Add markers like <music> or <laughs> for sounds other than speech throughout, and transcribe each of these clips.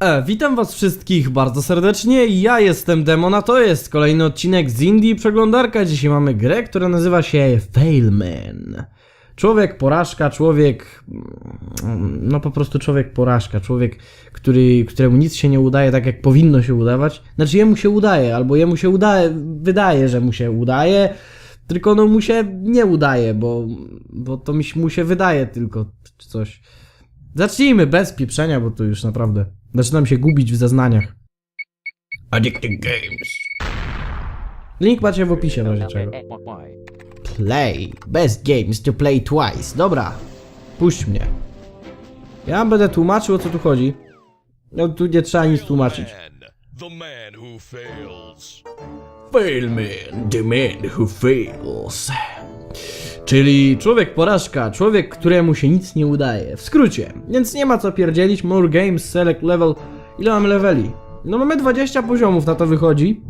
E, witam was wszystkich bardzo serdecznie, ja jestem Demon, a to jest kolejny odcinek z Indie Przeglądarka. Dzisiaj mamy grę, która nazywa się Failman. Człowiek porażka, człowiek... mm, No po prostu człowiek porażka, człowiek, który, któremu nic się nie udaje tak jak powinno się udawać. Znaczy jemu się udaje, albo jemu się udaje, wydaje, że mu się udaje, tylko no mu się nie udaje, bo, bo to mi, mu się wydaje tylko czy coś. Zacznijmy bez pieprzenia, bo to już naprawdę zaczynam się gubić w zeznaniach. Addicted Games. Link macie w opisie w razie czego. Play. Best games to play twice. Dobra. Puść mnie. Ja będę tłumaczył o co tu chodzi. No tu nie trzeba nic tłumaczyć. Man, the man who fails. Failman, the man who fails. Czyli człowiek porażka, człowiek, któremu się nic nie udaje. W skrócie. Więc nie ma co pierdzielić. More games, select level. Ile mamy leveli? No mamy 20 poziomów, na to wychodzi.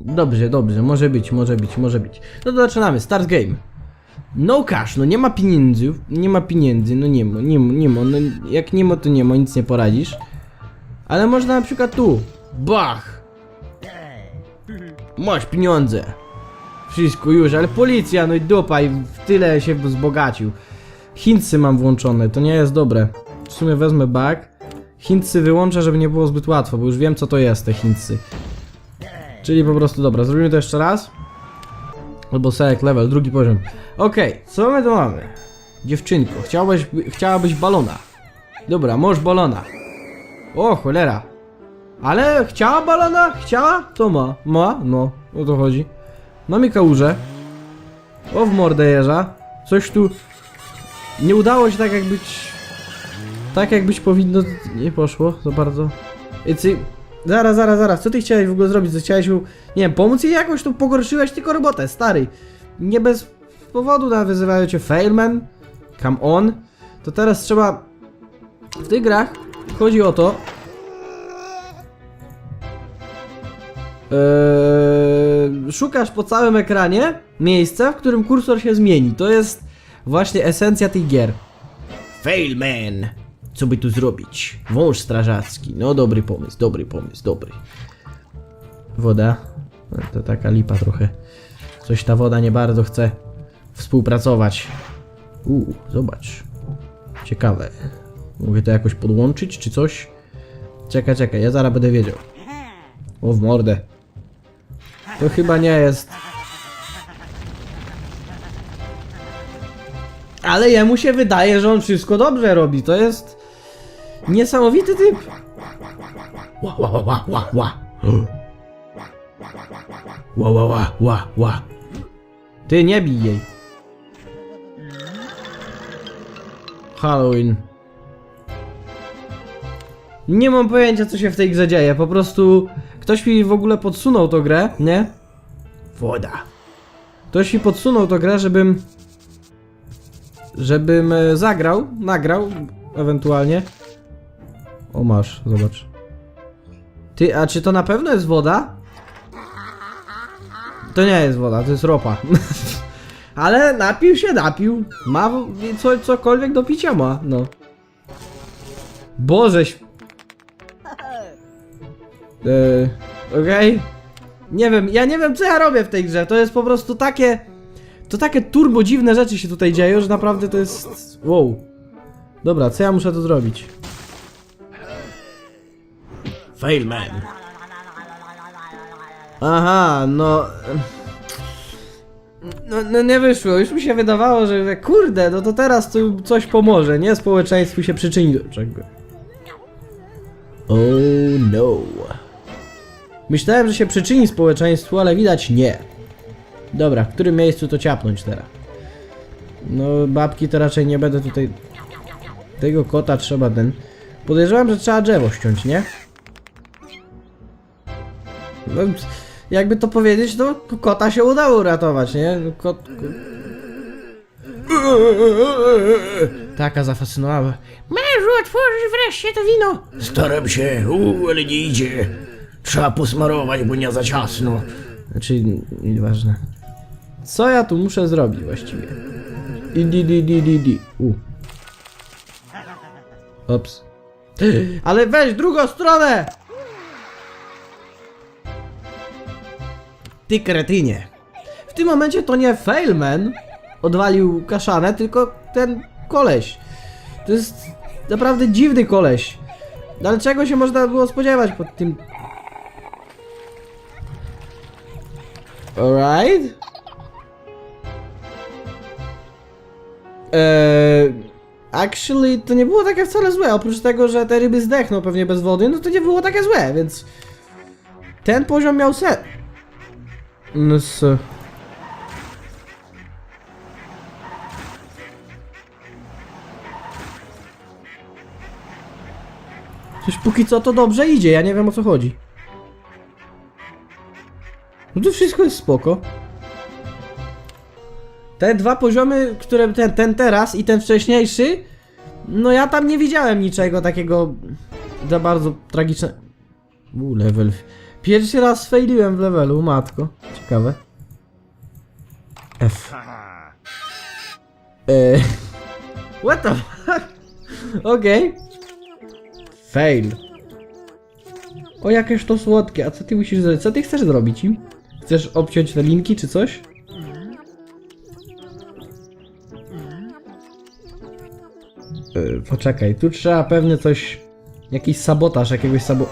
Dobrze, dobrze, może być, może być, może być. No to zaczynamy, start game. No cash, no nie ma pieniędzy, nie ma pieniędzy, no nie ma, nie ma, nie ma, no jak nie ma to nie ma, nic nie poradzisz. Ale można na przykład tu, bach, Masz pieniądze. Wszystko już, ale policja, no i dupa i w tyle się wzbogacił. Chińcy mam włączone, to nie jest dobre. W sumie wezmę back. Chińcy wyłączę, żeby nie było zbyt łatwo, bo już wiem co to jest te Chińcy. Czyli po prostu dobra, zrobimy to jeszcze raz. Albo select level, drugi poziom. Okej, co my tu mamy? Dziewczynko, chciałabyś, chciałabyś balona. Dobra, możesz balona. O, cholera. Ale chciała balona? Chciała? To ma. Ma? No, o to chodzi. Mamy kałużę. O w mordę jeża. Coś tu... Nie udało się tak jak być... Tak jak być powinno... Nie poszło za bardzo. I ty... Zaraz, zaraz, zaraz. Co ty chciałeś w ogóle zrobić? Co chciałeś. Nie wiem, pomóc jej jakoś? Tu pogorszyłeś tylko robotę, stary. Nie bez powodu nawet wyzywają cię failman. Come on. To teraz trzeba... W tych grach chodzi o to, Eee, szukasz po całym ekranie miejsca, w którym kursor się zmieni. To jest właśnie esencja tych gier. Failman! Co by tu zrobić? Wąż strażacki. No dobry pomysł, dobry pomysł, dobry. Woda. No, To taka lipa trochę. Coś ta woda nie bardzo chce współpracować. Uuu, zobacz. Ciekawe. Mogę to jakoś podłączyć, czy coś? Czekaj, czekaj, ja zaraz będę wiedział. O w mordę. To chyba nie jest. Ale jemu się wydaje, że on wszystko dobrze robi. To jest niesamowity typ. Ła, ła, ła, ła, ła, ła. Ła, ła, ła, ła, ła. Ty nie bij jej. Halloween. Nie mam pojęcia co się w tej grze dzieje, po prostu ktoś mi w ogóle podsunął tą grę, nie? Woda. Ktoś mi podsunął tą grę, żebym żebym e, zagrał, nagrał ewentualnie. O masz, zobacz. Ty, a czy to na pewno jest woda? To nie jest woda, to jest ropa. <laughs> Ale napił się, napił. Ma co, cokolwiek do picia ma, no. Boże, Eee, okej. Nie wiem, ja nie wiem co ja robię w tej grze. To jest po prostu takie. To takie turbo dziwne rzeczy się tutaj dzieją, że naprawdę to jest. Wow. Dobra, co ja muszę tu zrobić? Failman. Aha, no. No, no nie wyszło, już mi się wydawało, że kurde, no to teraz tu coś pomoże, nie? Społeczeństwu się przyczyni do czego. Oh no. Myślałem, że się przyczyni społeczeństwu, ale widać nie. Dobra, w którym miejscu to ciapnąć teraz? No, babki to raczej nie będę tutaj... Tego kota trzeba ten... Podejrzewam, że trzeba drzewo ściąć, nie? No, jakby to powiedzieć, to kota się udało uratować, nie? No, Kot... ko- Taka zafascynowała. Mężu, otworzysz wreszcie to wino! Staram się, uuu, ale nie idzie. Trzeba posmarować, bo nie za ciasno. Znaczy, nieważne. Co ja tu muszę zrobić właściwie? I di di di di di. U. Ops. Ale weź drugą stronę! Ty kretynie. W tym momencie to nie Failman odwalił kaszanę, tylko ten koleś. To jest naprawdę dziwny koleś. Ale czego się można było spodziewać pod tym... Alright? Eee, actually, to nie było takie wcale złe. Oprócz tego, że te ryby zdechną pewnie bez wody, no to nie było takie złe, więc... Ten poziom miał set. No s... Coś póki co to dobrze idzie, ja nie wiem o co chodzi. No to wszystko jest spoko. Te dwa poziomy, które ten, ten teraz i ten wcześniejszy, no ja tam nie widziałem niczego takiego za bardzo tragiczne. U, level. Pierwszy raz failiłem w levelu, matko. Ciekawe. F. Eee. What the fuck? Okej. Fail. O, jakież to słodkie. A co ty musisz zrobić? Co ty chcesz zrobić im? Chcesz obciąć te linki czy coś? Yy, poczekaj, tu trzeba pewnie coś... Jakiś sabotaż, jakiegoś sabo...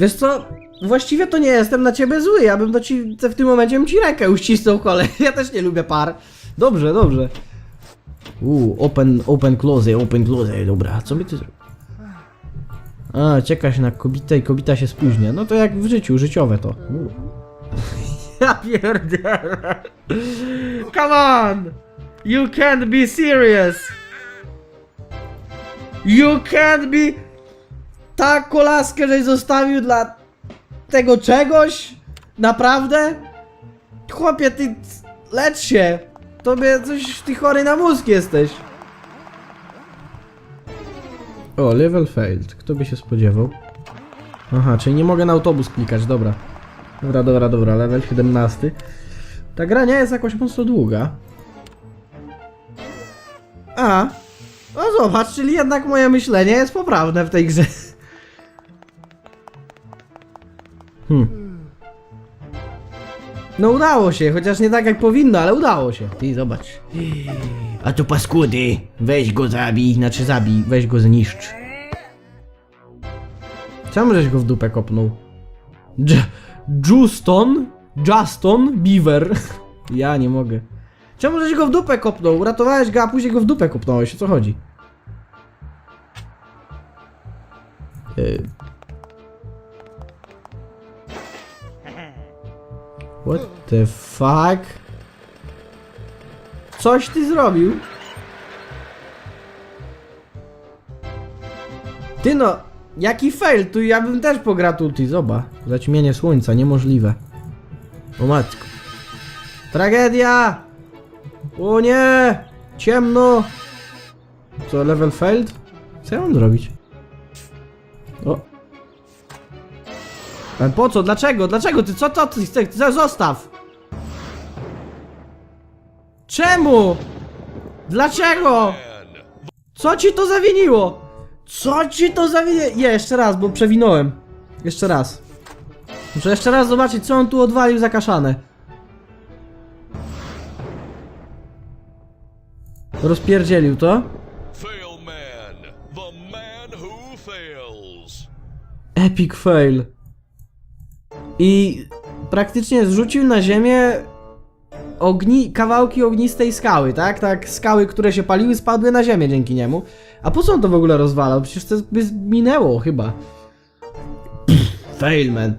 Wiesz co? Właściwie to nie jestem na ciebie zły, ja bym do ci... w tym momencie bym ci rękę uścisnął, kolej. <laughs> Ja też nie lubię par. Dobrze, dobrze. Uuu, open, open, close, open, close, dobra, co by ty zrobił? A, czekasz na kobietę i kobieta się spóźnia. No to jak w życiu, życiowe to. <laughs> Ja pierdolę. Come on! You can't be serious! You can't be... Tak kolaskę, żeś zostawił dla tego czegoś? Naprawdę? Chłopie, ty lecz się! Tobie coś, ty chory na mózg jesteś. O, level failed. Kto by się spodziewał? Aha, czyli nie mogę na autobus klikać, dobra. Dobra, dobra, dobra, level 17. Ta gra nie jest jakoś mocno długa. A, no zobacz, czyli jednak moje myślenie jest poprawne w tej grze. Hmm. No udało się, chociaż nie tak jak powinno, ale udało się. Ty zobacz. A tu paskudy, weź go zabij. Znaczy zabij, weź go zniszcz. Czemu żeś go w dupę kopnął? J Juston? Juston? Beaver. <laughs> ja nie mogę. Czemu żeś go w dupę kopnął? Uratowałeś go, a później go w dupę kopnąłeś. O co chodzi? Y. What the fuck? Coś ty zrobił? Ty no, jaki fail, tu ja bym też pograł tutaj, zobacz. Zaćmienie słońca, niemożliwe. O matko. Tragedia! O nie! Ciemno! Co, level failed? Co ja mam zrobić? Ale po co? Dlaczego? Dlaczego ty? Co to ty chcesz? Zostaw! Czemu? Dlaczego? Co ci to zawiniło? Co ci to zawiniło? Nie, jeszcze raz, bo przewinąłem. Jeszcze raz. Muszę jeszcze raz zobaczyć, co on tu odwalił za kaszanę. Rozpierdzielił to. Epic fail. I praktycznie zrzucił na ziemię ogni kawałki ognistej skały, tak? Tak, skały, które się paliły, spadły na ziemię dzięki niemu. A po co on to w ogóle rozwalał? Przecież to by minęło chyba. Fail, man.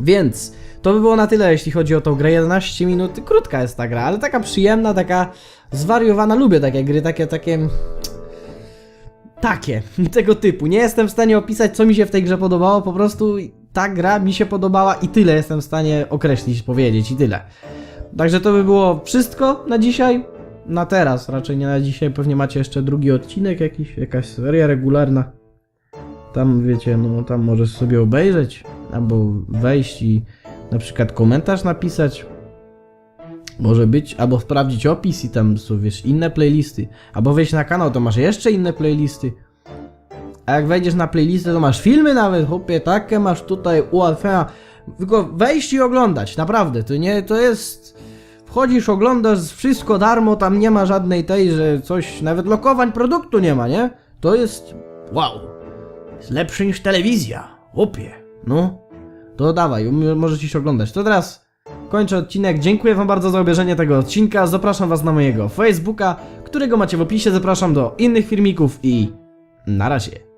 Więc to by było na tyle, jeśli chodzi o tą grę. 11 minut. Krótka jest ta gra, ale taka przyjemna, taka zwariowana. Lubię takie gry, takie, takie takie, <laughs> tego typu. Nie jestem w stanie opisać, co mi się w tej grze podobało, po prostu ta gra mi się podobała i tyle jestem w stanie określić, powiedzieć i tyle. Także to by było wszystko na dzisiaj. Na teraz, raczej nie na dzisiaj. Pewnie macie jeszcze drugi odcinek jakiś, jakaś seria regularna. Tam wiecie, no tam możesz sobie obejrzeć, albo wejść i na przykład komentarz napisać. Może być, albo sprawdzić opis i tam są, wiesz, inne playlisty. Albo wejść na kanał, to masz jeszcze inne playlisty. A jak wejdziesz na playlistę, to masz filmy nawet, chłopie, takie masz tutaj ułatwienia. Tylko wejść i oglądać, naprawdę, to nie, to jest... Wchodzisz, oglądasz, wszystko darmo, tam nie ma żadnej tej, że coś, nawet lokowań produktu nie ma, nie? To jest... wow. Jest lepszy niż telewizja, chłopie. No, to dawaj, możecie się oglądać. To teraz kończę odcinek. Dziękuję Wam bardzo za obejrzenie tego odcinka. Zapraszam Was na mojego Facebooka, którego macie w opisie. Zapraszam do innych filmików i na razie.